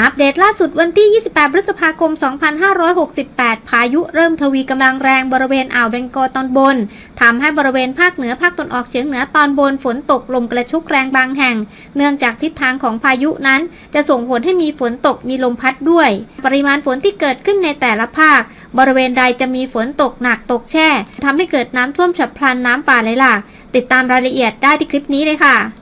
อัปเดตล่าสุดวันที่ 28 พฤษภาคม 2568 พายุเริ่มทวีกำลังแรงบริเวณอ่าวเบงกอลตอนบน ทำให้บริเวณภาคเหนือภาคตะวันออกเฉียงเหนือตอนบนฝนตกลมกระชุกแรงบางแห่ง เนื่องจากทิศทางของพายุนั้น จะส่งผลให้มีฝนตกมีลมพัดด้วย ปริมาณฝนที่เกิดขึ้นในแต่ละภาค บริเวณใดจะมีฝนตกหนักตกแช่ทำให้เกิดน้ำท่วมฉับพลันน้ำป่าไหลหลาก ติดตามรายละเอียดได้ที่คลิปนี้เลยค่ะ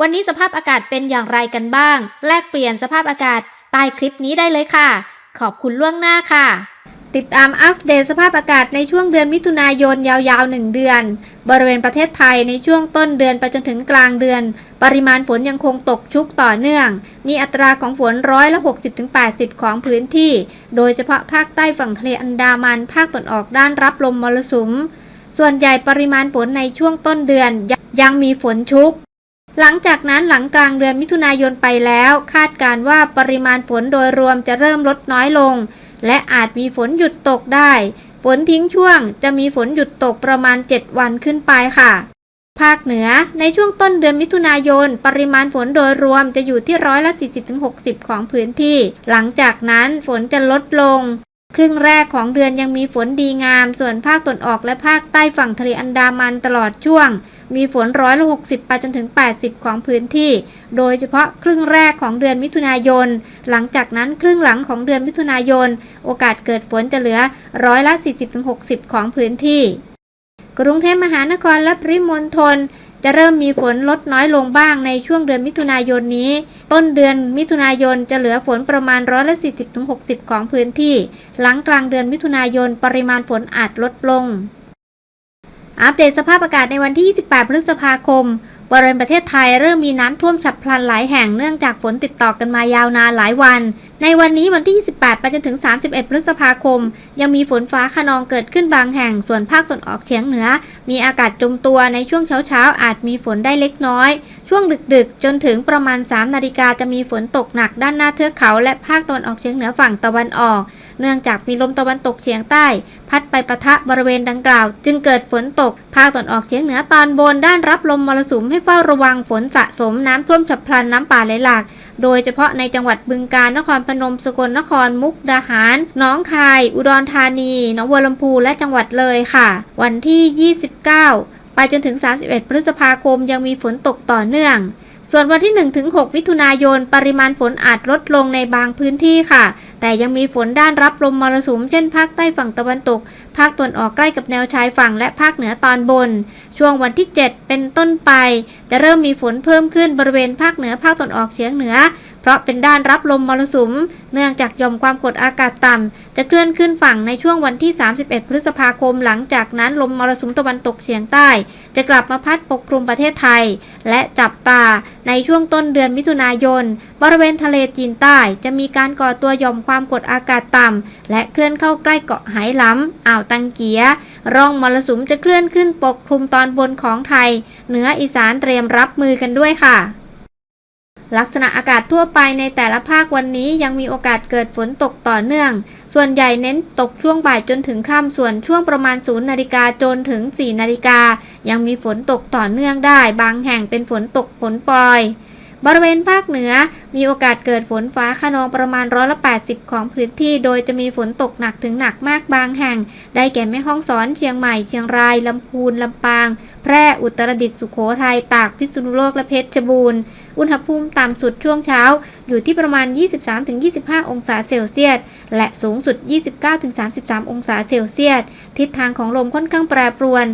วันนี้สภาพอากาศเป็นอย่างไรกันบ้าง แลกเปลี่ยนสภาพอากาศใต้คลิปนี้ได้เลยค่ะ ขอบคุณล่วงหน้าค่ะ ติดตามอัปเดตสภาพอากาศในช่วงเดือนมิถุนายนยาวๆ 1 เดือน บริเวณประเทศไทยในช่วงต้นเดือนไปจนถึงกลางเดือน ปริมาณฝนยังคงตกชุกต่อเนื่อง มีอัตราของฝนร้อยละ 60-80 ของพื้นที่ โดยเฉพาะภาคใต้ฝั่งทะเลอันดามันภาคตะวันออกด้านรับลมมรสุมส่วนใหญ่ปริมาณฝนในช่วงต้นเดือนยังมีฝนชุก หลังจากนั้นหลังกลางเดือนมิถุนายนไปแล้ว คาดการว่าปริมาณฝนโดยรวมจะเริ่มลดน้อยลง และอาจมีฝนหยุดตกได้ ฝนทิ้งช่วงจะมีฝนหยุดตกประมาณ 7 วันขึ้นไปค่ะ ภาคเหนือในช่วงต้นเดือนมิถุนายน ปริมาณฝนโดยรวมจะอยู่ที่ร้อยละ40-60 ของพื้นที่ หลังจากนั้นฝนจะลดลง ครึ่งแรกของเดือนยังมีฝนดีงาม ส่วนภาคตะวันออกและภาคใต้ฝั่งทะเลอันดามันตลอดช่วง มีฝนร้อยละ60ไปจนถึง 80 ของพื้นที่ โดยเฉพาะครึ่งแรกของเดือนมิถุนายน หลังจากนั้นครึ่งหลังของเดือนมิถุนายน โอกาสเกิดฝนจะเหลือร้อยละ 40-60 ของพื้นที่ กรุงเทพมหานครและปริมณฑล จะเริ่มมีฝนลดน้อยลงบ้างในช่วงเดือนมิถุนายนนี้ ต้นเดือนมิถุนายนจะเหลือฝนประมาณร้อยละ40-60 ของพื้นที่ หลังกลางเดือนมิถุนายนปริมาณฝนอาจลดลง อัปเดตสภาพอากาศในวันที่ 28 พฤษภาคม บริเวณประเทศไทยเริ่มมีน้ำท่วมฉับพลันหลายแห่งเนื่องจากฝนติดต่อกันมายาวนานหลายวัน ในวันนี้วันที่ 28 ไปจนถึง 31 พฤษภาคม ยังมีฝนฟ้าขนองเกิดขึ้นบางแห่ง ส่วนภาคตะวันออกเฉียงเหนือ มีอากาศจมตัวในช่วงเช้าๆ อาจมีฝนได้เล็กน้อย ช่วงดึกๆ จนถึงประมาณ 3 นาฬิกาจะมีฝนตกหนักด้านหน้าเทือกเขา และภาคตะวันออกเฉียงเหนือฝั่งตะวันออก เนื่องจากมีลมตะวันตกเฉียงใต้ พัดไปปะทะบริเวณดังกล่าว จึงเกิดฝนตก ภาคตะวันออกเฉียงเหนือตอนบนด้านรับลมมรสุมให้เฝ้าระวังฝนสะสมน้ำท่วมฉับพลันน้ำป่าไหลหลาก โดยเฉพาะในจังหวัดบึงกาฬนครพนมสกลนครมุกดาหารน้องคาย อุดรธานีหนองบัวลำพูและจังหวัดเลยค่ะ วันที่ 29 ไปจนถึง 31 พฤษภาคมยังมีฝนตกต่อเนื่อง ส่วนวันที่ 1-6 มิถุนายน ปริมาณฝนอาจลดลงในบางพื้นที่ค่ะ แต่ยังมีฝนด้านรับลมมรสุม เช่น ภาคใต้ฝั่งตะวันตก ภาคตะวันออกใกล้กับแนวชายฝั่งและภาคเหนือตอนบน ช่วงวันที่ 7 เป็นต้นไป จะเริ่มมีฝนเพิ่มขึ้นบริเวณภาคเหนือภาคตะวันออกเฉียงเหนือ เพราะเป็นด้านรับลมมรสุม เนื่องจากหย่อมความกดอากาศต่ำ จะเคลื่อนขึ้นฝั่งในช่วงวันที่ 31 พฤษภาคม หลังจากนั้นลมมรสุมตะวันตกเฉียงใต้ จะกลับมาพัดปกคลุมประเทศไทย และจับตาในช่วงต้นเดือนมิถุนายน บริเวณทะเลจีนใต้ จะมีการก่อตัวหย่อมความกดอากาศต่ำ และเคลื่อนเข้าใกล้เกาะไหหลำอ่าวตังเกียร่องมรสุมจะเคลื่อนขึ้นปกคลุมตอนบนของไทย เหนืออีสานเตรียมรับมือกันด้วยค่ะ ลักษณะอากาศทั่วไปในแต่ละภาควันนี้ยังมีโอกาสเกิดฝนตกต่อเนื่อง ส่วนใหญ่เน้นตกช่วงบ่ายจนถึงค่ำส่วนช่วงประมาณ 0 นาฬิกาจนถึง 4 นาฬิกา ยังมีฝนตกต่อเนื่องได้ บางแห่งเป็นฝนตกฝนปล่อย บริเวณภาคเหนือมีโอกาสเกิดฝนฟ้าขนองประมาณร้อยละ80 ของพื้นที่ โดยจะมีฝนตกหนักถึงหนักมากบางแห่ง ได้แก่แม่ฮ่องสอน เชียงใหม่ เชียงราย ลำพูน ลำปาง แพร่ อุตรดิตถ์ สุโขทัย ตาก พิษณุโลก และเพชรบูรณ์ อุณหภูมิต่ำสุดช่วงเช้า อยู่ที่ประมาณ 23-25 องศาเซลเซียส และสูงสุด 29-33 องศาเซลเซียส ทิศทางของลมค่อนข้างแปรปรวน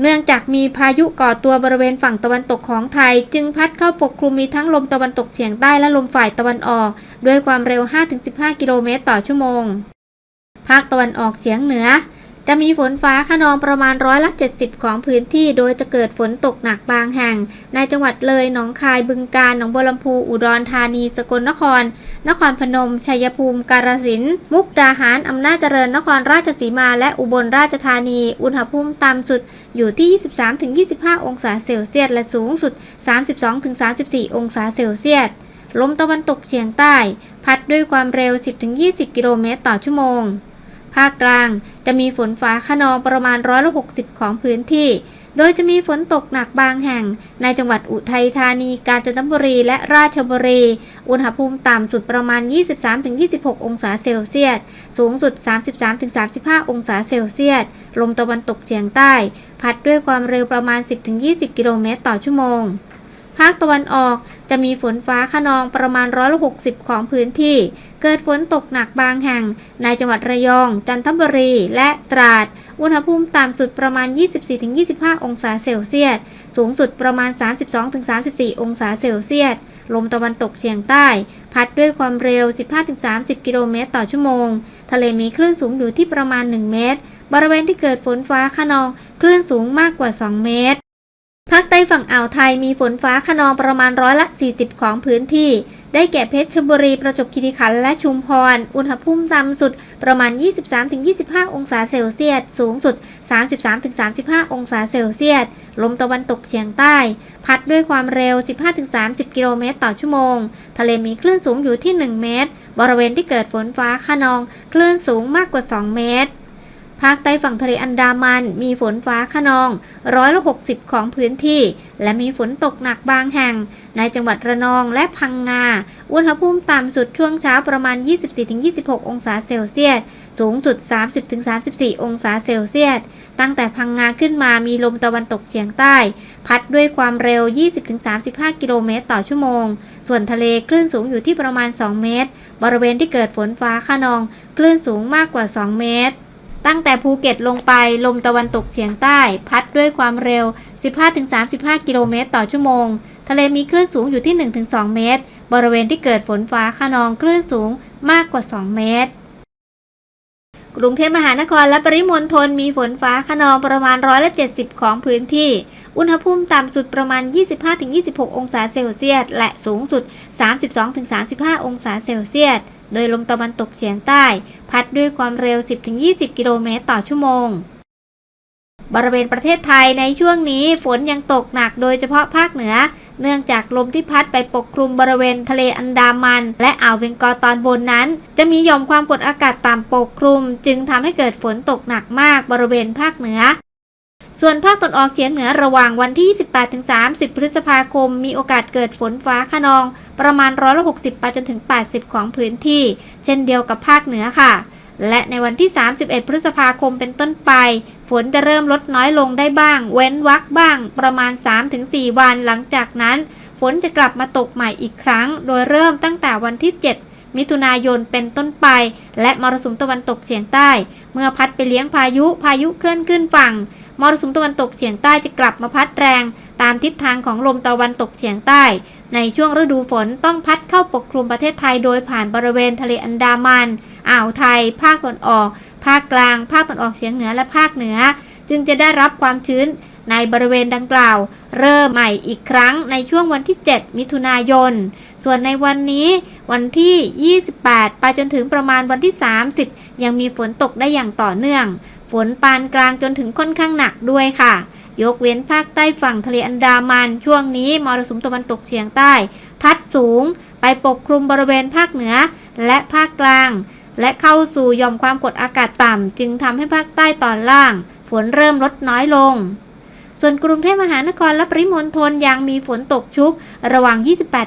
เนื่องจากมีพายุก่อตัวบริเวณฝั่งตะวันตกของไทย จึงพัดเข้าปกคลุมมีทั้งลมตะวันตกเฉียงใต้และลมฝ่ายตะวันออก ด้วยความเร็ว 5-15 กิโลเมตรต่อชั่วโมง ภาคตะวันออกเฉียงเหนือ จะมีฝนฟ้าขนองประมาณร้อยละ 70 ของพื้นที่ โดยจะเกิดฝนตกหนักบางแห่ง ในจังหวัดเลย หนองคาย บึงกาฬ หนองบัวลำพู อุดรธานี สกลนคร นครพนม ชัยภูมิ กาฬสินธุ์ มุกดาหาร อำนาจเจริญ นครราชสีมา และอุบลราชธานี อุณหภูมิต่ำสุดอยู่ที่ 23-25 องศาเซลเซียส และสูงสุด 32-34 องศาเซลเซียส ลมตะวันตกเฉียงใต้ พัดด้วยความเร็ว 10-20 กิโลเมตรต่อชั่วโมง ภาคกลางจะมีฝนฟ้าขนองประมาณร้อยละ60ของพื้นที่ โดยจะมีฝนตกหนักบางแห่ง ในจังหวัดอุทัยธานี กาญจนบุรีและราชบุรี อุณหภูมิต่ำสุดประมาณ 23-26 องศาเซลเซียส สูงสุด 33-35 องศาเซลเซียส ลมตะวันตกเฉียงใต้ พัดด้วยความเร็วประมาณ 10-20 กิโลเมตรต่อชั่วโมงาคตะวันออกจะมีฝนฟ้าขนองประมาณร้อยละ60ของพื้นที่ เกิดฝนตกหนักบางแห่ง ในจังหวัดระยอง จันทบุรีและตราด อุณหภูมิต่ำสุดประมาณ 24-25 องศาเซลเซียส สูงสุดประมาณ 32-34 องศาเซลเซียส ลมตะวันตกเฉียงใต้ พัดด้วยความเร็ว 15-30 กิโลเมตรต่อชั่วโมง ทะเลมีคลื่นสูงอยู่ที่ประมาณ 1 เมตร บริเวณที่เกิดฝนฟ้าขนอง คลื่นสูงมากกว่า 2 เมตร ภาคใต้ฝั่งอ่าวไทยมีฝนฟ้าขนองประมาณร้อยละ 40 ของพื้นที่ ได้แก่เพชรบุรี ประจวบคีรีขันธ์และชุมพร อุณหภูมิต่ำสุดประมาณ 23-25 องศาเซลเซียส สูงสุด 33-35 องศาเซลเซียส ลมตะวันตกเฉียงใต้ พัดด้วยความเร็ว 15-30 กิโลเมตรต่อชั่วโมง ทะเลมีคลื่นสูงอยู่ที่ 1 เมตร บริเวณที่เกิดฝนฟ้าขนอง คลื่นสูงมากกว่า 2 เมตร ภาคใต้ฝั่งทะเลอันดามัน มีฝนฟ้าขนองร้อยละ60 ของพื้นที่ และมีฝนตกหนักบางแห่ง ในจังหวัดระนองและพังงา อุณหภูมิต่ำสุดช่วงเช้าประมาณ 24-26 องศาเซลเซียส สูงสุด 30-34 องศาเซลเซียส ตั้งแต่พังงาขึ้นมามีลมตะวันตกเฉียงใต้ พัดด้วยความเร็ว 20-35 กิโลเมตรต่อชั่วโมง ส่วนทะเลคลื่นสูงอยู่ที่ประมาณ 2 เมตร บริเวณที่เกิดฝนฟ้าขนอง คลื่นสูงมากกว่า 2 เมตร ตั้งแต่ภูเก็ตลงไปลมตะวันตกเฉียงใต้ พัดด้วยความเร็ว 15-35 กิโลเมตรต่อชั่วโมง ทะเลมีคลื่นสูงอยู่ที่ 1-2 เมตร บริเวณที่เกิดฝนฟ้าขนองคลื่นสูงมากกว่า 2 เมตร กรุงเทพมหานครและปริมณฑลมีฝนฟ้าขนองประมาณร้อยละ70 ของพื้นที่ อุณหภูมิต่ำสุดประมาณ 25-26 องศาเซลเซียส และสูงสุด 32-35 องศาเซลเซียส โดยลมตะวันตกเฉียงใต้ พัดด้วยความเร็ว 10-20 กิโลเมตรต่อชั่วโมง บริเวณประเทศไทยในช่วงนี้ฝนยังตกหนักโดยเฉพาะภาคเหนือ เนื่องจากลมที่พัดไปปกคลุมบริเวณทะเลอันดามัน และอ่าวเบงกอลตอนบนนั้น จะมีหย่อมความกดอากาศต่ำปกคลุม จึงทำให้เกิดฝนตกหนักมากบริเวณภาคเหนือ ส่วนภาคตะวันออกเฉียงเหนือระหว่างวันที่28-30 พฤษภาคม มีโอกาสเกิดฝนฟ้าขนอง ประมาณร้อยละ60 ไปจนถึง 80 ของพื้นที่ เช่นเดียวกับภาคเหนือค่ะ และในวันที่ 31 พฤษภาคมเป็นต้นไป ฝนจะเริ่มลดน้อยลงได้บ้าง เว้นวักบ้าง ประมาณ 3-4 วันหลังจากนั้น ฝนจะกลับมาตกใหม่อีกครั้ง โดยเริ่มตั้งแต่วันที่ 7มิถุนายนเป็นต้นไป และมรสุมตะวันตกเฉียงใต้ เมื่อพัดไปเลี้ยงพายุพายุเคลื่อนขึ้นฝั่ง มรสุมตะวันตกเฉียงใต้จะกลับมาพัดแรง ตามทิศทางของลมตะวันตกเฉียงใต้ ในช่วงฤดูฝนต้องพัดเข้าปกคลุมประเทศไทยโดยผ่านบริเวณทะเลอันดามัน อ่าวไทย ภาคตะวันออก ภาคกลาง ภาคตะวันออกเฉียงเหนือและภาคเหนือ จึงจะได้รับความชื้นในบริเวณดังกล่าว เริ่มใหม่อีกครั้งในช่วงวันที่ 7 มิถุนายน ส่วนในวันนี้วันที่ 28 ไปจนถึงประมาณวันที่ 30 ยังมีฝนตกได้อย่างต่อเนื่อง ฝนปานกลางจนถึงค่อนข้างหนักด้วยค่ะ ยกเว้นภาคใต้ฝั่งทะเลอันดามัน ช่วงนี้มรสุมตะวันตกเฉียงใต้ พัดสูง ไปปกคลุมบริเวณภาคเหนือ และภาคกลาง และเข้าสู่ย่อมความกดอากาศต่ำ จึงทำให้ภาคใต้ตอนล่าง ฝนเริ่มลดน้อยลง ส่วนกรุงเทพมหานครและปริมณฑลยังมีฝนตกชุก ระหว่าง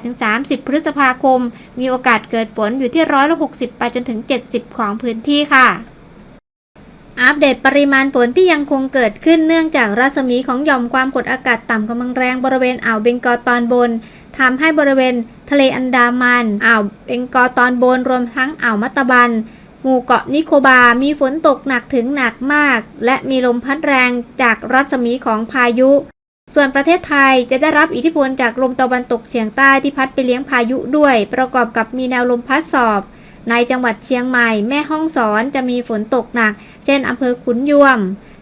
28-30 พฤษภาคม มีโอกาสเกิดฝนอยู่ที่ร้อยละ60 ไปจนถึง 70 ของพื้นที่ค่ะ อัปเดตปริมาณฝนที่ยังคงเกิดขึ้นเนื่องจากรัศมีของหย่อมความกดอากาศต่ำกำลังแรงบริเวณอ่าวเบงกอลตอนบนทำให้บริเวณทะเลอันดามันอ่าวเบงกอลตอนบนรวมทั้งอ่าวมัตตบันหมู่เกาะนิโคบา มีฝนตกหนักถึงหนักมาก และมีลมพัดแรงจากรัศมีของพายุ ส่วนประเทศไทยจะได้รับอิทธิพลจากลมตะวันตกเฉียงใต้ที่พัดไปเลี้ยงพายุด้วย ประกอบกับมีแนวลมพัดสอบ ในจังหวัดเชียงใหม่แม่ฮ่องสอนจะมีฝนตกหนัก เช่นอำเภอขุนยวม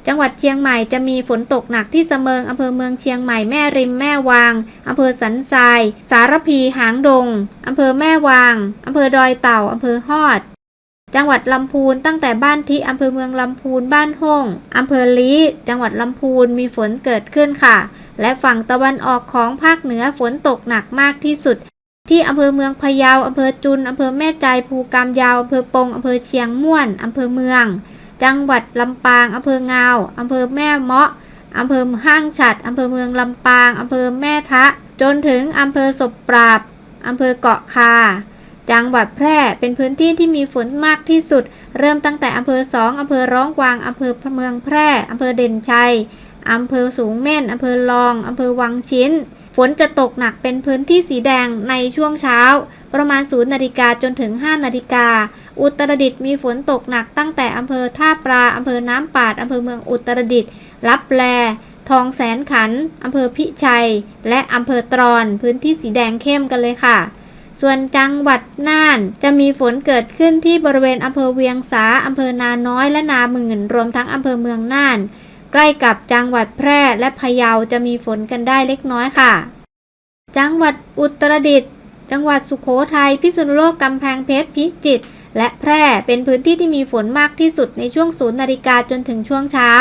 จังหวัดเชียงใหม่จะมีฝนตกหนักที่เสมิงอำเภอเมืองเชียงใหม่แม่ริมแม่วางอำเภอสันทราย สารพีหางดงอำเภอแม่วางอำเภอดอยเต่าอำเภอฮอดจังหวัดลำพูนตั้งแต่บ้านที่อำเภอเมืองลำพูนบ้านห้องอำเภอลี้จังหวัดลำพูนมีฝนเกิดขึ้นค่ะ และฝั่งตะวันออกของภาคเหนือฝนตกหนักมากที่สุด ที่อำเภอเมืองพะเยาอำเภอจุนอำเภอแม่ใจภูกามยาวอำเภอปงอำเภอเชียงม่วนอำเภอเมือง จังหวัดลำปางอำเภองาวอำเภอแม่เมาะอำเภอห้างฉัดอำเภอเมืองลำปางอำเภอแม่ทะ จนถึงอำเภอศพปราบอำเภอเกาะคา จังหวัดแพร่เป็นพื้นที่ที่มีฝนมากที่สุด เริ่มตั้งแต่อำเภอสองอำเภอร้องกวางอำเภอเมืองแพร่อำเภอเด่นชัยอำเภอสูงเม่นอำเภอลองอำเภอวังชิ้น ฝนจะตกหนักเป็นพื้นที่สีแดงในช่วงเช้า ประมาณ 0 นาฬิกาจนถึง 5 นาฬิกา อุตรดิตถ์มีฝนตกหนักตั้งแต่อำเภอท่าปลาอำเภอน้ำปาดอำเภอเมืองอุตรดิตถ์รับแลทองแสนขันอำเภอพิชัย และอำเภอตรอน พื้นที่สีแดงเข้มกันเลยค่ะ ส่วนจังหวัดน่านจะมีฝนเกิดขึ้นที่บริเวณอำเภอเวียงสาอำเภอนาน้อยและนาหมื่น รวมทั้งอำเภอเมืองน่าน ใกล้กับจังหวัดแพร่และพะเยาจะมีฝนกันได้เล็กน้อยค่ะ จังหวัดอุตรดิตถ์จังหวัดสุโขทัยพิษณุโลกกำแพงเพชรพิจิตรและแพร่เป็นพื้นที่ที่มีฝนมากที่สุดในช่วงศูนย์นาฬิกาจนถึงช่วงเช้า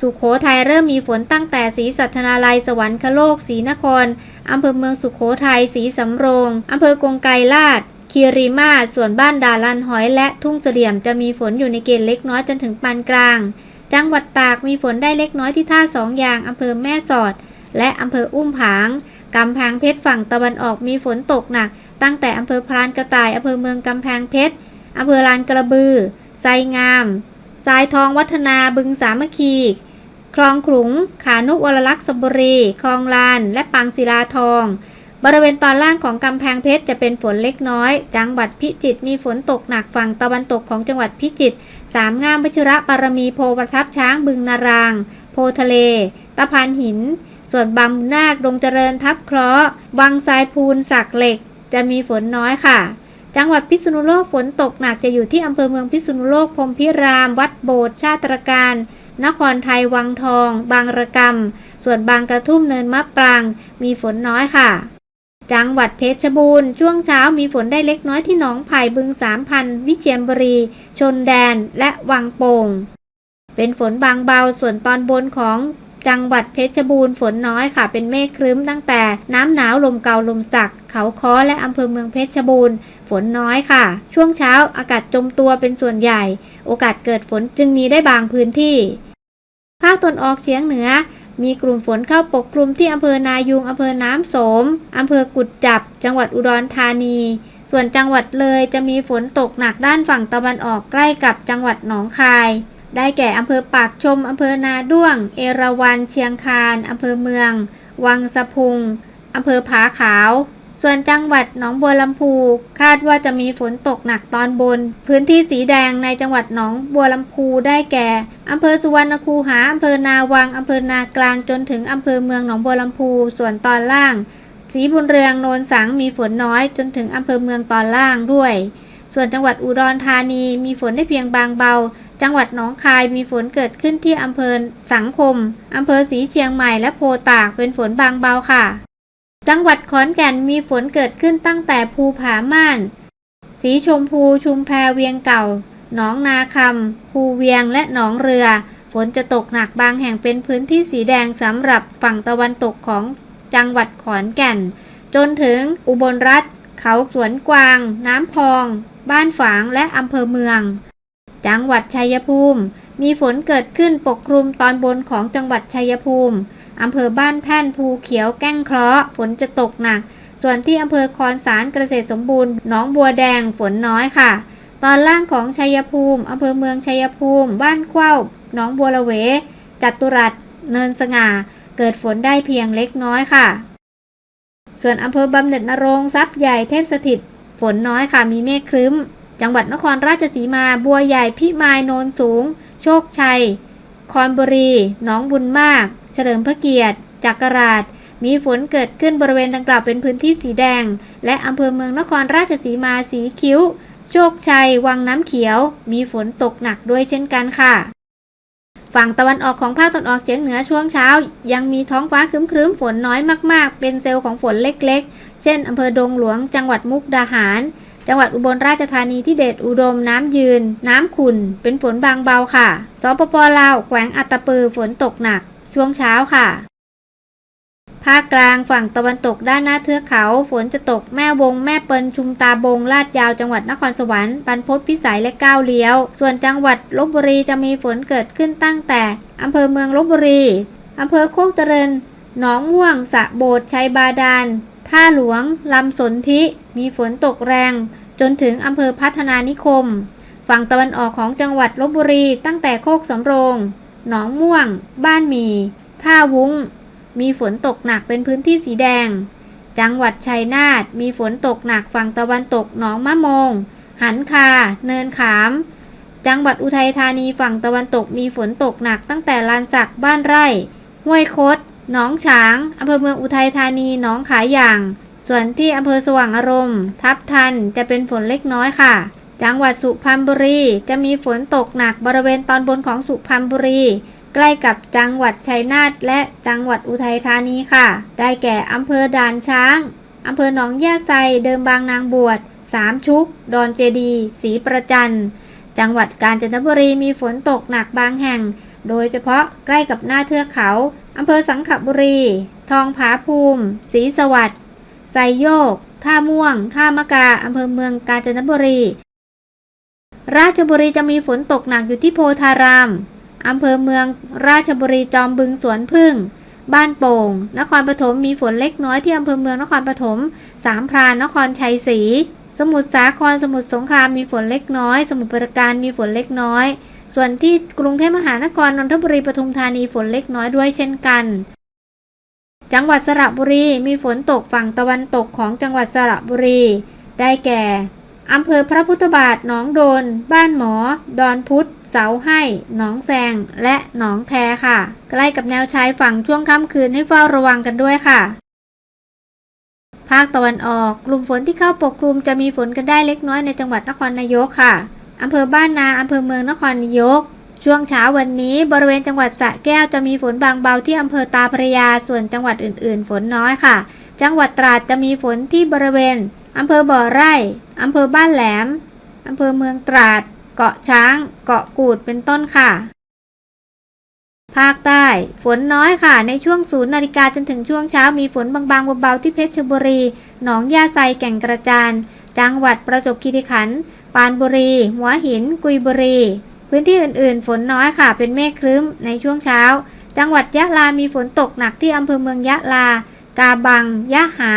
สุโขทัยเริ่มมีฝนตั้งแต่ศรีสัชนาลัยสวรรคโลกศรีนครอำเภอเมืองสุโขทัยศรีสำโรงอำเภอกงไกรลาดคีรีมาส่วนบ้านดาลันหอยและทุ่งเสลี่ยมจะมีฝนอยู่ในเกณฑ์เล็กน้อยจนถึงปานกลาง จังหวัดตากมีฝนได้เล็กน้อยที่ท่าสองอย่างอำเภอแม่สอด และอำเภออุ้มผางกำแพงเพชรฝั่งตะวันออกมีฝนตกหนัก ตั้งแต่อำเภอพรานกระต่ายอำเภอเมืองกำแพงเพชรอำเภอลานกระบือไซงามสายทองวัฒนาบึงสามัคคีคลองขลุง ขานุวรลักษณ์สบุรี คลองลาน และปางศิลาทอง บริเวณตอนล่างของกำแพงเพชรจะเป็นฝนเล็กน้อย จังหวัดพิจิตรมีฝนตกหนักฝั่งตะวันตกของจังหวัดพิจิตรสามงามวชิระปารมีโพประทับช้างบึงนาราง โพทะเล ตะพานหิน ส่วนบางนาคดงเจริญทับเคราะห์วังทรายพูนสักเหล็ก จะมีฝนน้อยค่ะ จังหวัดพิษณุโลกฝนตกหนักจะอยู่ที่อำเภอเมืองพิษณุโลกพรมพิราม วัดโบสถ์ชาติรการนครไทยวังทอง บางระกำส่วนบางกระทุ่มเนินมะปราง มีฝนน้อยค่ะ จังหวัดเพชรบูรณ์ช่วงเช้ามีฝนได้เล็กน้อยที่หนองไผ่บึงสามพันวิเชียรบุรี ชนแดนและวังโป่ง เป็นฝนบางเบาส่วนตอนบนของจังหวัดเพชรบูรณ์ฝนน้อยค่ะ เป็นเมฆครึ้มตั้งแต่น้ำหนาวลมเกาลมสัก เขาค้อและอำเภอเมืองเพชรบูรณ์ ฝนน้อยค่ะ ช่วงเช้าอากาศจมตัวเป็นส่วนใหญ่ โอกาสเกิดฝนจึงมีได้บางพื้นที่ ภาคตนออกเฉียงเหนือ มีกลุ่มฝนเข้าปกคลุมที่อำเภอนายุงอำเภอน้ำโสมอำเภอกุดจับ จังหวัดอุดรธานี ส่วนจังหวัดเลยจะมีฝนตกหนักด้านฝั่งตะวันออกใกล้กับจังหวัดหนองคาย ได้แก่อำเภอปากชมอำเภอนาด้วง เอราวัณเชียงคานอำเภอเมือง วังสะพุงอำเภอผาขาว ส่วนจังหวัดหนองบัวลำพูคาดว่าจะมีฝนตกหนักตอนบน พื้นที่สีแดงในจังหวัดหนองบัวลำพูได้แก่อำเภอสุวรรณคูหาอำเภอนาวังอำเภอนากลางจนถึงอำเภอเมืองหนองบัวลำพูส่วนตอนล่างสีบุญเรืองโนนสังมีฝนน้อยจนถึงอำเภอเมืองตอนล่างด้วย ส่วนจังหวัดอุดรธานีมีฝนได้เพียงบางเบา จังหวัดหนองคายมีฝนเกิดขึ้นที่อำเภอสังคมอำเภอสีเชียงใหม่และโพตากเป็นฝนบางเบาค่ะ จังหวัดขอนแก่นมีฝนเกิดขึ้นตั้งแต่ภูผาม่าน สีชมพูชุมแพเวียงเก่า หนองนาคำภูเวียงและหนองเรือ ฝนจะตกหนักบางแห่งเป็นพื้นที่สีแดงสำหรับฝั่งตะวันตกของจังหวัดขอนแก่น จนถึงอุบลรัฐ เขาสวนกวาง น้ำพอง บ้านฝางและอำเภอเมือง จังหวัดชัยภูมิ มีฝนเกิดขึ้นปกคลุมตอนบนของจังหวัดชัยภูมิ อำเภอบ้านแท่นภูเขียวแก้งเคราะห์ฝนจะตกหนัก ส่วนที่อำเภอคอนสารเกษตรสมบูรณ์หนองบัวแดงฝนน้อยค่ะ ตอนล่างของชัยภูมิอำเภอเมืองชัยภูมิ บ้านเข้าหนองบัวละเว จัตุรัสเนินสง่า เกิดฝนได้เพียงเล็กน้อยค่ะ ส่วนอำเภอบำเหน็จนรงทรัพย์ใหญ่เทพสถิต ฝนน้อยค่ะมีเมฆครึ้ม จังหวัดนครราชสีมาบัวใหญ่พิมายโนนสูง โชคชัย คอนบุรี หนองบุญมาก เฉลิมพระเกียรติ จักราช มีฝนเกิดขึ้นบริเวณดังกล่าวเป็นพื้นที่สีแดง และอำเภอเมืองนครราชสีมาสีคิ้ว โชคชัย วังน้ำเขียว มีฝนตกหนักด้วยเช่นกันค่ะฝั่งตะวันออกของภาคตะวันออกเฉียงเหนือช่วงเช้า ยังมีท้องฟ้าครึ้มๆฝนน้อยมากๆ เป็นเซลล์ของฝนเล็กๆ เช่นอำเภอดงหลวงจังหวัดมุกดาหาร จังหวัดอุบลราชธานีที่เดชอุดมน้ำยืน น้ำขุ่น เป็นฝนบางเบาค่ะ สปปลาวแขวงอัตตปือฝนตกหนัก ช่วงเช้าค่ะ ภาคกลางฝั่งตะวันตกด้านหน้าเทือกเขา ฝนจะตกแม่วงแม่เปิลชุมตาบงลาดยาวจังหวัดนครสวรรค์บรรพตพิสัยและก้าวเลี้ยว ส่วนจังหวัดลบบุรีจะมีฝนเกิดขึ้นตั้งแต่อำเภอเมืองลบบุรีอำเภอโคกเจริญหนองม่วงสะโบดชัยบาดาล ท่าหลวง ลำสนธิ มีฝนตกแรง จนถึงอำเภอพัฒนานิคม ฝั่งตะวันออกของจังหวัดลบบุรีตั้งแต่โคกสำโรง หนองม่วง บ้านมี ท่าวุ้ง มีฝนตกหนักเป็นพื้นที่สีแดง จังหวัดชัยนาทมีฝนตกหนักฝั่งตะวันตกหนองมะมง หันคา เนินขาม จังหวัดอุทัยธานีฝั่งตะวันตกมีฝนตกหนักตั้งแต่ลานสักบ้านไร่ ห้วยคด หนองฉางอำเภอเมืองอุทัยธานีหนองขายอย่าง ส่วนที่อำเภอสว่างอารมณ์ ทับทันจะเป็นฝนเล็กน้อยค่ะ จังหวัดสุพรรณบุรีจะมีฝนตกหนักบริเวณตอนบนของสุพรรณบุรี ใกล้กับจังหวัดชัยนาทและจังหวัดอุทัยธานีค่ะ ได้แก่อำเภอด่านช้างอำเภอหนองย่าไซเดิมบางนางบวชสามชุก ดอนเจดีศรีประจันจังหวัดกาญจนบุรีมีฝนตกหนักบางแห่ง โดยเฉพาะใกล้กับหน้าเทือกเขา อำเภอสังขบุรี ทองผาภูมิศรีสวัสดิ์ไซโยก ท่าม่วง ท่ามะกา อำเภอเมืองกาญจนบุรี ราชบุรีจะมีฝนตกหนักอยู่ที่โพธาราม อำเภอเมืองราชบุรีจอมบึงสวนพึ่ง บ้านโป่ง นครปฐมมีฝนเล็กน้อยที่อำเภอเมืองนครปฐม สามพรานนครชัยศรี สมุทรสาคร สมุทรสงครามมีฝนเล็กน้อย สมุทรปราการมีฝนเล็กน้อย ส่วนที่กรุงเทพมหานครนนทบุรีปทุมธานีฝนเล็กน้อยด้วยเช่นกัน จังหวัดสระบุรีมีฝนตกฝั่งตะวันตกของจังหวัดสระบุรี ได้แก่อำเภอพระพุทธบาทหนองโดน บ้านหมอ ดอนพุธ เสาให้ หนองแซง และหนองแคค่ะ ใกล้กับแนวชายฝั่งช่วงค่ำคืนให้เฝ้าระวังกันด้วยค่ะ ภาคตะวันออก กลุ่มฝนที่เข้าปกคลุมจะมีฝนกันได้เล็กน้อยในจังหวัดนครนายกค่ะ อำเภอบ้านนาอำเภอเมืองนครนายก ช่วงเช้าวันนี้บริเวณจังหวัดสระแก้วจะมีฝนบางเบาที่อำเภอตาพระยาส่วนจังหวัดอื่น ๆ ฝนน้อยค่ะ จังหวัดตราดจะมีฝนที่บริเวณอำเภอบ่อไร่อำเภอบ้านแหลมอำเภอเมืองตราด เกาะช้าง เกาะกูดเป็นต้นค่ะ ภาคใต้ ฝนน้อยค่ะ ในช่วงศูนย์นาฬิกาจนถึงช่วงเช้ามีฝนบางๆเบาๆที่เพชรบุรี หนองยาไซแก่งกระจาน จังหวัดประจวบคีรีขันธ์ ปานบุรี หัวหิน กุยบุรี พื้นที่อื่นๆ ฝนน้อยค่ะ เป็นเมฆครึ้มในช่วงเช้า จังหวัดยะลามีฝนตกหนักที่อำเภอเมืองยะลา กาบัง ยะหา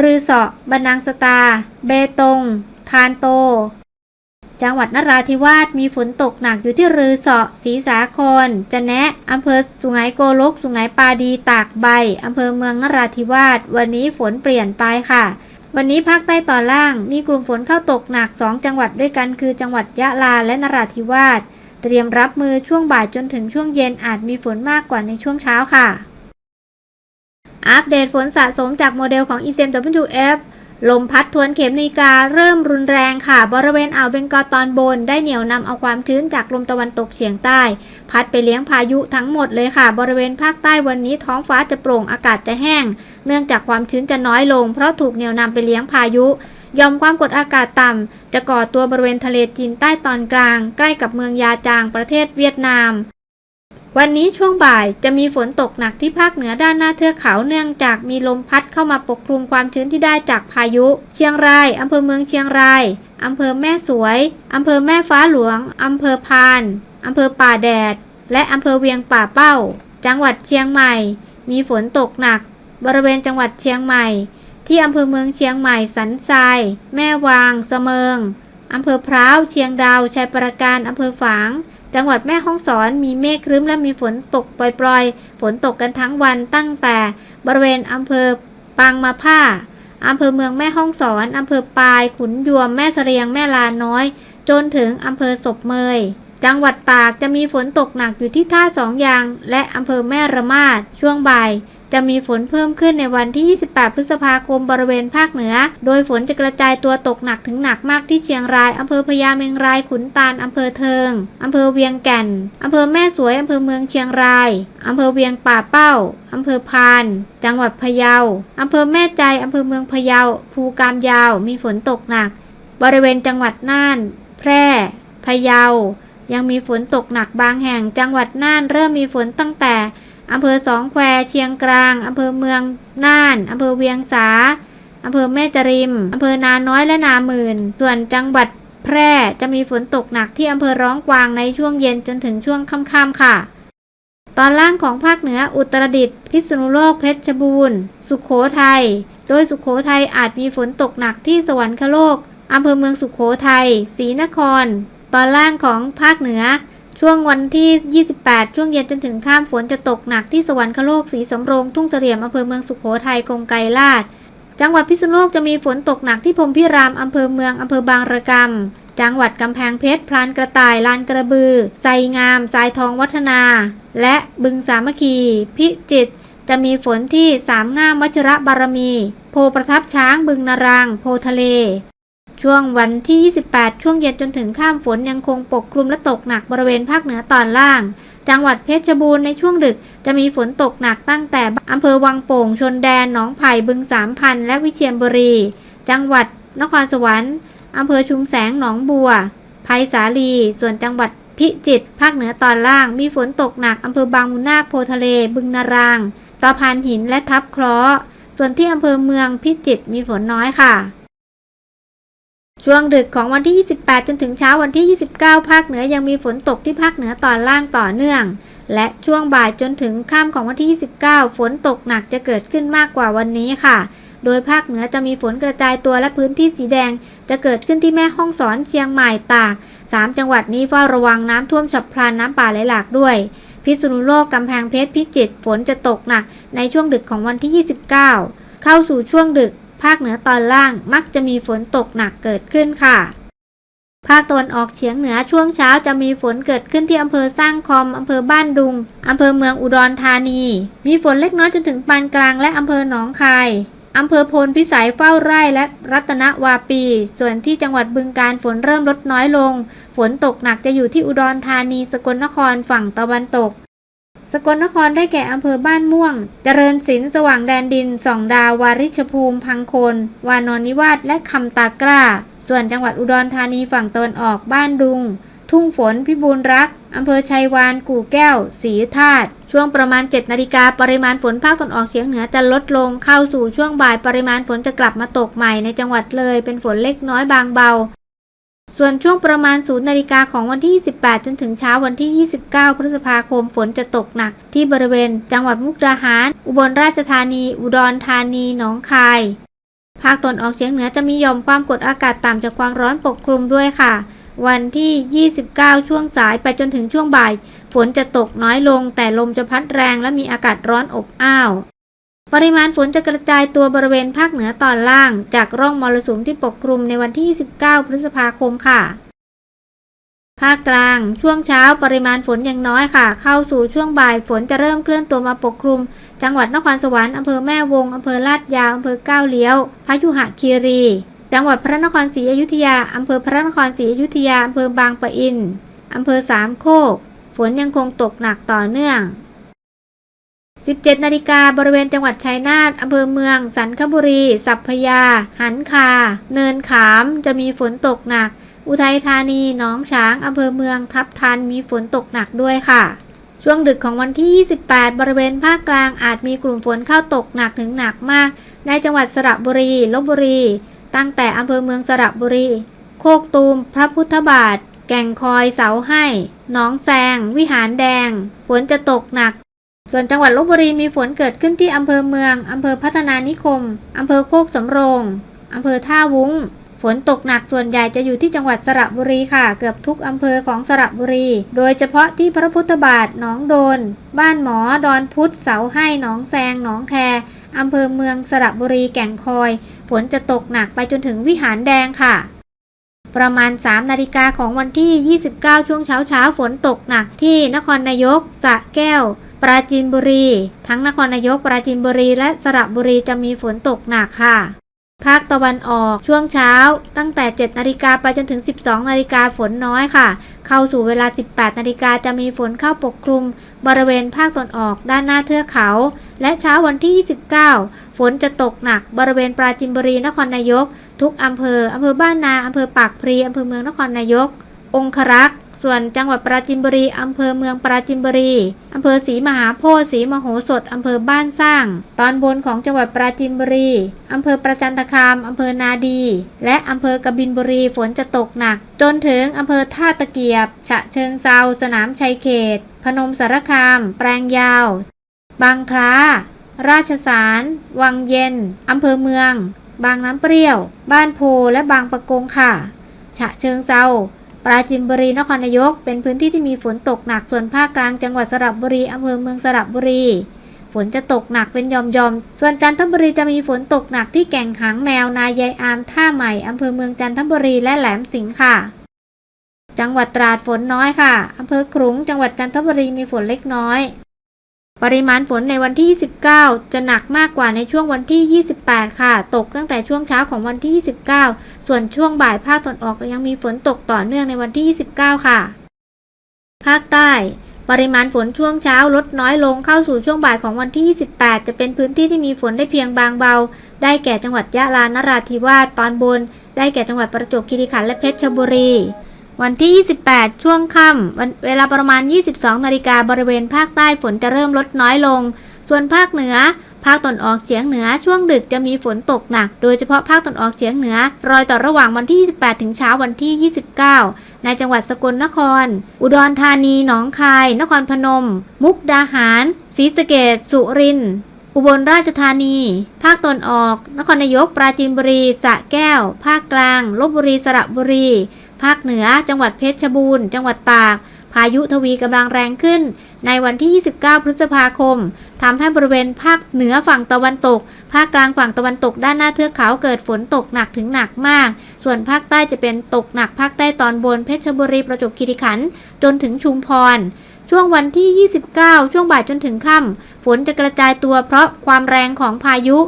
รือเสาะบันนังสตา เบตง ทานโต จังหวัดนราธิวาสมีฝนตกหนักอยู่ที่รือเสาะศรีสาคร จะแนะอำเภอสุไหงโกลก สุไหงปาดี ตากใบ อำเภอเมืองนราธิวาส วันนี้ฝนเปลี่ยนไปค่ะ วันนี้ภาคใต้ตอนล่างมีกลุ่มฝนเข้าตกหนัก 2 จังหวัดด้วยกันคือจังหวัดยะลาและนราธิวาส เตรียมรับมือช่วงบ่ายจนถึงช่วงเย็นอาจมีฝนมากกว่าในช่วงเช้าค่ะ อัปเดตฝนสะสมจากโมเดลของ ECMWF ลมพัดทวนเข็มนาฬิกาเริ่มรุนแรงค่ะ บริเวณอ่าวเบงกอลตอนบน ได้เหนี่ยวนำเอาความชื้นจากลมตะวันตกเฉียงใต้ พัดไปเลี้ยงพายุทั้งหมดเลยค่ะ บริเวณภาคใต้วันนี้ท้องฟ้าจะโปร่งอากาศจะแห้ง เนื่องจากความชื้นจะน้อยลง เพราะถูกเหนี่ยวนำไปเลี้ยงพายุยอมความกดอากาศต่ำจะก่อตัวบริเวณทะเลจีนใต้ตอนกลาง ใกล้กับเมืองยาจางประเทศเวียดนาม วันนี้ช่วงบ่ายจะมีฝนตกหนักที่ภาคเหนือด้านหน้าเทือกเขาเนื่องจากมีลมพัดเข้ามาปกคลุมความชื้นที่ได้จากพายุ เชียงราย อำเภอเมืองเชียงราย อำเภอแม่สวย อำเภอแม่ฟ้าหลวง อำเภอพาน อำเภอป่าแดด และอำเภอเวียงป่าเป้า จังหวัดเชียงใหม่ มีฝนตกหนัก บริเวณจังหวัดเชียงใหม่ ที่อำเภอเมืองเชียงใหม่ สันทราย แม่วาง เสมิง อำเภอพร้าว เชียงดาว ชัยประการ อำเภอฝาง จังหวัดแม่ฮ่องสอนมีเมฆครึ้มและมีฝนตกปล่อยๆ ฝนตกกันทั้งวันตั้งแต่บริเวณอำเภอปางมาผ้าอำเภอเมืองแม่ฮ่องสอนอำเภอปาย ขุนยวม แม่เสรียง แม่ลาน้อย จนถึงอำเภอศพเมย จังหวัดตากจะมีฝนตกหนักอยู่ที่ท่าสองยาง และอำเภอแม่ระมาด ช่วงบ่าย จะมีฝนเพิ่มขึ้นในวันที่ 28 พฤษภาคมบริเวณภาคเหนือ โดยฝนจะกระจายตัวตกหนักถึงหนักมากที่เชียงราย อำเภอพญาเมงราย ขุนตาล อำเภอเทิง อำเภอเวียงแก่น อำเภอแม่สวย อำเภอเมืองเชียงราย อำเภอเวียงป่าเป้า อำเภอพาน จังหวัดพะเยา อำเภอแม่ใจ อำเภอเมืองพะเยา ภูกามยาว มีฝนตกหนัก บริเวณจังหวัดน่าน แพร่ พะเยา ยังมีฝนตกหนักบางแห่ง จังหวัดน่านเริ่มมีฝนตั้งแต่ อำเภอสองแควเชียงกลางอำเภอเมืองน่านอำเภอเวียงสาอำเภอแม่จริมอำเภอนาน้อยและนาหมื่น ส่วนจังหวัดแพร่จะมีฝนตกหนักที่อำเภอร้องกวางในช่วงเย็นจนถึงช่วงค่ำๆค่ะ ตอนล่างของภาคเหนืออุตรดิตถ์พิษณุโลกเพชรบูรณ์ สุขโขทัย โดยสุขโขทัยอาจมีฝนตกหนักที่สวรรคโลกอำเภอเมืองสุขโขทัยศรีนคร ตอนล่างของภาคเหนือ ช่วงวันที่ 28 ช่วงเย็นจนถึงข้ามฝนจะตกหนักที่สวรรคโลกสีสำโรงทุ่งเสลี่ยมอำเภอเมืองสุขโขทัยกงไกรลาดจังหวัดพิษณุโลกจะมีฝนตกหนักที่พรมพิรามอำเภอเมืองอำเภอบางระกำจังหวัดกำแพงเพชรพลานกระต่ายลานกระบือไซงามทรายทองวัฒนา และบึงสามัคคี พิจิตรจะมีฝนที่สามง่ามวัชระบารมี โพประทับช้างบึงนารางโพทะเล ช่วงวันที่ 28 ช่วงเย็นจนถึงข้ามฝนยังคงปกคลุมและตกหนักบริเวณภาคเหนือตอนล่าง จังหวัดเพชรบูรณ์ในช่วงดึกจะมีฝนตกหนักตั้งแต่อำเภอวังโป่ง ชนแดน หนองไผ่ บึงสามพัน และวิเชียรบุรี จังหวัดนครสวรรค์อำเภอชุมแสง หนองบัวไผ่สาลี ส่วนจังหวัดพิจิตร ภาคเหนือตอนล่าง มีฝนตกหนักอำเภอบางมุนนาคโพทะเล บึงนารางตะพานหิน และทับคราะห์ส่วนที่อำเภอเมืองพิจิตร มีฝนน้อยค่ะ ช่วงดึกของวันที่ 28 จนถึงเช้าวันที่ 29 ภาคเหนือยังมีฝนตกที่ภาคเหนือตอนล่างต่อเนื่อง และช่วงบ่ายจนถึงค่ำของวันที่ 29 ฝนตกหนักจะเกิดขึ้นมากกว่าวันนี้ค่ะ โดยภาคเหนือจะมีฝนกระจายตัวและพื้นที่สีแดง จะเกิดขึ้นที่แม่ฮ่องสอนเชียงใหม่ตาก 3 จังหวัดนี้เฝ้าระวังน้ำท่วมฉับพลันน้ำป่าไหลหลากด้วย พิษณุโลกกำแพงเพชรพิจิตรฝนจะตกหนักในช่วงดึกของวันที่ 29 เข้าสู่ช่วงดึก ภาคเหนือตอนล่างมักจะมีฝนตกหนักเกิดขึ้นค่ะ ภาคตะวันออกเฉียงเหนือช่วงเช้าจะมีฝนเกิดขึ้นที่อำเภอสร้างคอมอำเภอบ้านดุงอำเภอเมืองอุดรธานี มีฝนเล็กน้อยจนถึงปานกลางและอำเภอหนองคายอำเภอโพนพิสัยเฝ้าไร่และรัตนวาปี ส่วนที่จังหวัดบึงการฝนเริ่มลดน้อยลง ฝนตกหนักจะอยู่ที่อุดรธานีสกลนครฝั่งตะวันตก สกลนครได้แก่อำเภอบ้านม่วง เจริญศิลป์สว่างแดนดินสองดาววาริชภูมิ พังคน วานอนนิวาสและคำตากล้า ส่วนจังหวัดอุดรธานีฝั่งตะวันออกบ้านดุง ทุ่งฝนพิบูลรักอำเภอชัยวาน กู่แก้วศรีธาตุช่วงประมาณ 7 นาฬิกาปริมาณฝนภาคตะวันออกเฉียงเหนือจะลดลงเข้าสู่ช่วงบ่ายปริมาณฝนจะกลับมาตกใหม่ในจังหวัดเลย เป็นฝนเล็กน้อยบางเบา ส่วนช่วงประมาณ0นาฬิกาของวันที่ 28 จนถึงเช้าวันที่ 29 พฤษภาคมฝนจะตกหนัก ที่บริเวณ จังหวัดมุกดาหาร อุบลราชธานี อุดรธานีหนองคาย ภาคตะวันออกเฉียงเหนือจะมีหย่อมความกดอากาศต่ำจากความร้อนปกคลุมด้วยค่ะ วันที่ 29 ช่วงสายไปจนถึงช่วงบ่าย ฝนจะตกน้อยลง แต่ลมจะพัดแรงและมีอากาศร้อนอบอ้าว ปริมาณฝนจะกระจายตัวบริเวณภาคเหนือตอนล่าง จากร่องมรสุมที่ปกคลุมในวันที่ 29 พฤษภาคมค่ะ ภาคกลาง ช่วงเช้าปริมาณฝนยังน้อยค่ะ เข้าสู่ช่วงบ่ายฝนจะเริ่มเคลื่อนตัวมาปกคลุม จังหวัดนครสวรรค์อำเภอแม่วงอำเภอลาดยาวอำเภอก้าวเลี้ยวพยุหะคีรี จังหวัดพระนครศรีอยุธยาอำเภอพระนครศรีอยุธยาอำเภอบางปะอินอำเภอสามโคก ฝนยังคงตกหนักต่อเนื่อง 17 นาฬิกาบริเวณจังหวัดชัยนาทอำเภอเมือง สันคบุรี สัพพยา หันคา เนินขาม จะมีฝนตกหนัก อุทัยธานีหนองฉางอำเภอเมือง ทับทัน มีฝนตกหนักด้วยค่ะ ช่วงดึกของวันที่ 28 บริเวณภาคกลางอาจมีกลุ่มฝนเข้าตกหนักถึงหนักมาก ในจังหวัดสระบุรี ลบบุรี ตั้งแต่อำเภอเมืองสระบุรี โคกตูม พระพุทธบาท แก่งคอย เสาให้ หนองแซง วิหารแดง ฝนจะตกหนัก ส่วนจังหวัดลบบุรีมีฝนเกิดขึ้นที่อำเภอเมือง อำเภอพัฒนานิคม อำเภอโคกสำโรง อำเภอท่าวุ้ง ฝนตกหนักส่วนใหญ่จะอยู่ที่จังหวัดสระบุรีค่ะ เกือบทุกอำเภอของสระบุรี โดยเฉพาะที่พระพุทธบาท หนองโดน บ้านหมอ ดอนพุธ เสาให้ หนองแซง หนองแค อำเภอเมืองสระบุรี แก่งคอย ฝนจะตกหนักไปจนถึงวิหารแดงค่ะประมาณ 3 นาฬิกาของวันที่ 29 ช่วงเช้าเช้าๆฝนตกหนักที่นครนายกสระแก้ว ปราจีนบุรี ทั้งนครนายกปราจีนบุรี และสระบุรีจะมีฝนตกหนักค่ะ ภาคตะวันออกช่วงเช้า ตั้งแต่ 7 นาฬิกาไปจนถึง 12 นาฬิกาฝนน้อยค่ะ เข้าสู่เวลา 18 นาฬิกาจะมีฝนเข้าปกคลุม บริเวณภาคตะวันออกด้านหน้าเทือกเขา และเช้าวันที่ 29 ฝนจะตกหนัก บริเวณปราจีนบุรีนครนายก ทุกอำเภออำเภอบ้านนาอำเภอปากพลีอำเภอเมืองนครนายก องครักษ์ ส่วนจังหวัดปราจีนบุรีอำเภอเมืองปราจีนบุรีอำเภอศรีมหาโพธิ์ศรีมโหสถอำเภอบ้านสร้าง ตอนบนของจังหวัดปราจีนบุรีอำเภอประจันตคามอำเภอนาดี และอำเภอกบินบุรีฝนจะตกหนัก จนถึงอำเภอท่าตะเกียบ ฉะเชิงเซาสนามชัยเขต พนมสารคาม แปลงยาว บางคล้า ราชสาร วังเย็นอำเภอเมือง บางน้ำเปรี้ยว บ้านโพและบางปะกงค่ะ ฉะเชิงเซา ปราจินบุรีนครนายก เป็นพื้นที่ที่มีฝนตกหนักส่วนภาคกลางจังหวัดสระบุรีอำเภอเมืองสระบุรี ฝนจะตกหนักเป็นหย่อมส่วนจันทบุรีจะมีฝนตกหนักที่แก่งหางแมวนายายอามท่าใหม่อำเภอเมืองจันทบุรีและแหลมสิงห์ค่ะ จังหวัดตราดฝนน้อยค่ะอำเภอขลุงจังหวัดจันทบุรีมีฝนเล็กน้อย ปริมาณฝนในวันที่ 29 จะหนักมากกว่าในช่วงวันที่ 28 ค่ะ ตกตั้งแต่ช่วงเช้าของวันที่ 29 ส่วนช่วงบ่ายภาคตะวันออกยังมีฝนตกต่อเนื่องในวันที่ 29 ค่ะ ภาคใต้ ปริมาณฝนช่วงเช้าลดน้อยลงเข้าสู่ช่วงบ่ายของวันที่ 28 จะเป็นพื้นที่ที่มีฝนได้เพียงบางเบา ได้แก่จังหวัดยะลานราธิวาสตอนบน ได้แก่จังหวัดประจวบคีรีขันธ์และเพชรบุรี วันที่ 28 ช่วงค่ำเวลาประมาณ 22 นาฬิกาบริเวณภาคใต้ฝนจะเริ่มลดน้อยลง ส่วนภาคเหนือ ภาคตอนออกเฉียงเหนือช่วงดึกจะมีฝนตกหนัก โดยเฉพาะภาคตอนออกเฉียงเหนือ รอยต่อระหว่างวันที่ 28 ถึงเช้าวันที่ 29 ในจังหวัดสกลนคร อุดรธานี หนองคาย นครพนม มุกดาหารศรีสะเกษสุรินทร์อุบลราชธานี ภาคตอนออก นครนายก ปราจีนบุรีสระแก้ว ภาคกลาง ลบบุรี สระบุรี ภาคเหนือ จังหวัดเพชรบูรณ์ จังหวัดตาก พายุทวีกำลังแรงขึ้น ในวันที่ 29 พฤษภาคมทำให้บริเวณภาคเหนือฝั่งตะวันตก ภาคกลางฝั่งตะวันตก ด้านหน้าเทือกเขาเกิดฝนตกหนักถึงหนักมาก ส่วนภาคใต้จะเป็นตกหนักภาคใต้ตอนบน เพชรบุรี ประจวบคีรีขันธ์ จนถึงชุมพรช่วงวันที่ 29 ช่วงบ่ายจนถึงค่ำ ฝนจะกระจายตัวเพราะความแรงของพายุ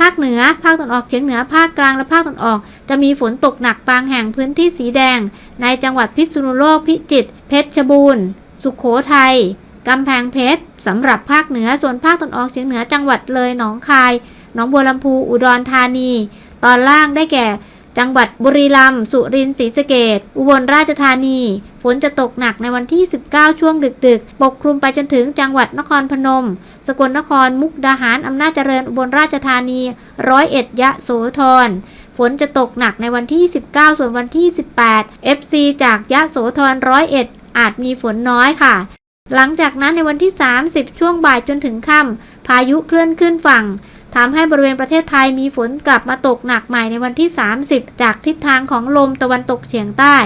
ภาคเหนือ ภาคตะวันออกเฉียงเหนือ ภาคกลางและภาคตะวันออก จะมีฝนตกหนักบางแห่งพื้นที่สีแดง ในจังหวัดพิษณุโลก พิจิตร เพชรบูรณ์ สุขโขทัย กำแพงเพชร สำหรับภาคเหนือ ส่วนภาคตะวันออกเฉียงเหนือ จังหวัดเลย หนองคาย หนองบัวลำพู อุดรธานี ตอนล่างได้แก่ จังหวัดบุรีรัมย์สุรินทร์ศรีสะเกษอุบลราชธานี ฝนจะตกหนักในวันที่ 19 ช่วงดึกๆ ปกคลุมไปจนถึงจังหวัดนครพนม สกลนครมุกดาหารอำนาจเจริญอุบลราชธานี ร้อยเอ็ดยะโสธรฝนจะตกหนักในวันที่ 19 ส่วนวันที่ 18 FC จากยะโสธรร้อยเอ็ดอาจมีฝนน้อยค่ะ หลังจากนั้นในวันที่ 30 ช่วงบ่ายจนถึงค่ำพายุเคลื่อนขึ้นฝั่ง ทำให้บริเวณประเทศไทยมีฝนกลับมาตกหนักใหม่ในวันที่ 30 จากทิศทางของลมตะวันตกเฉียงใต้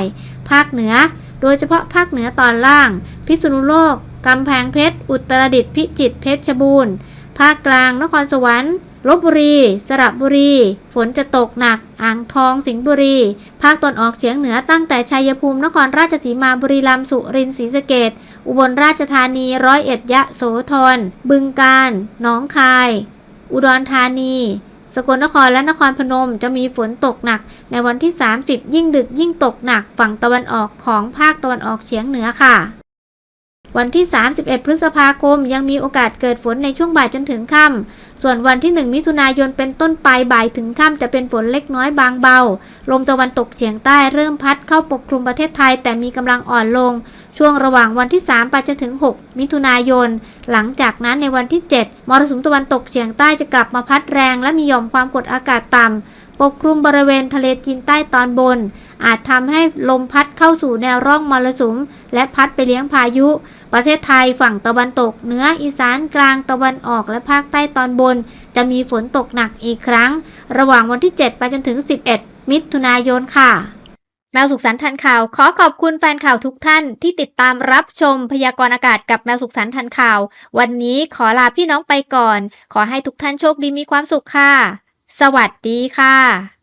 ภาคเหนือ โดยเฉพาะภาคเหนือตอนล่าง พิษณุโลกกำแพงเพชร อุตรดิตถ์พิจิตรเพชรบูรณ์ ภาคกลาง นครสวรรค์ลบบุรี สระบุรี ฝนจะตกหนัก อ่างทอง สิงห์บุรี ภาคตอนออกเฉียงเหนือตั้งแต่ชัยภูมิ นครราชสีมา บุรีรัมย์ สุรินทร์ ศรีสะเกษอุบลราชธานี ร้อยเอ็ด ยะโสธร บึงกาฬ หนองคาย อุดรธานี สกลนครและนครพนมจะมีฝนตกหนัก ในวันที่ 30 ยิ่งดึกยิ่งตกหนักฝั่งตะวันออกของภาคตะวันออกเฉียงเหนือค่ะ วันที่ 31 พฤษภาคมยังมีโอกาสเกิดฝนในช่วงบ่ายจนถึงค่ำส่วนวันที่ 1 มิถุนายนเป็นต้นไปบ่ายถึงค่ำจะเป็นฝนเล็กน้อยบางเบา ลมตะวันตกเฉียงใต้เริ่มพัดเข้าปกคลุมประเทศไทยแต่มีกำลังอ่อนลง ช่วงระหว่างวันที่ 3 ไปจนถึง 6 มิถุนายน หลังจากนั้นในวันที่ 7 มรสุมตะวันตกเฉียงใต้จะกลับมาพัดแรง และมีหย่อมความกดอากาศต่ำปกคลุมบริเวณทะเลจีนใต้ตอนบน อาจทำให้ลมพัดเข้าสู่แนวร่องมรสุม และพัดไปเลี้ยงพายุ ประเทศไทยฝั่งตะวันตกเหนืออีสานกลางตะวันออกและภาคใต้ตอนบน จะมีฝนตกหนักอีกครั้ง ระหว่างวันที่ 7 ไปจนถึง 11 มิถุนายนค่ะ แมวสุขสันต์ทันข่าว ขอขอบคุณแฟนข่าวทุกท่านที่ติดตามรับชมพยากรณ์อากาศกับแมวสุขสันต์ทันข่าว วันนี้ขอลาพี่น้องไปก่อน ขอให้ทุกท่านโชคดีมีความสุขค่ะ สวัสดีค่ะ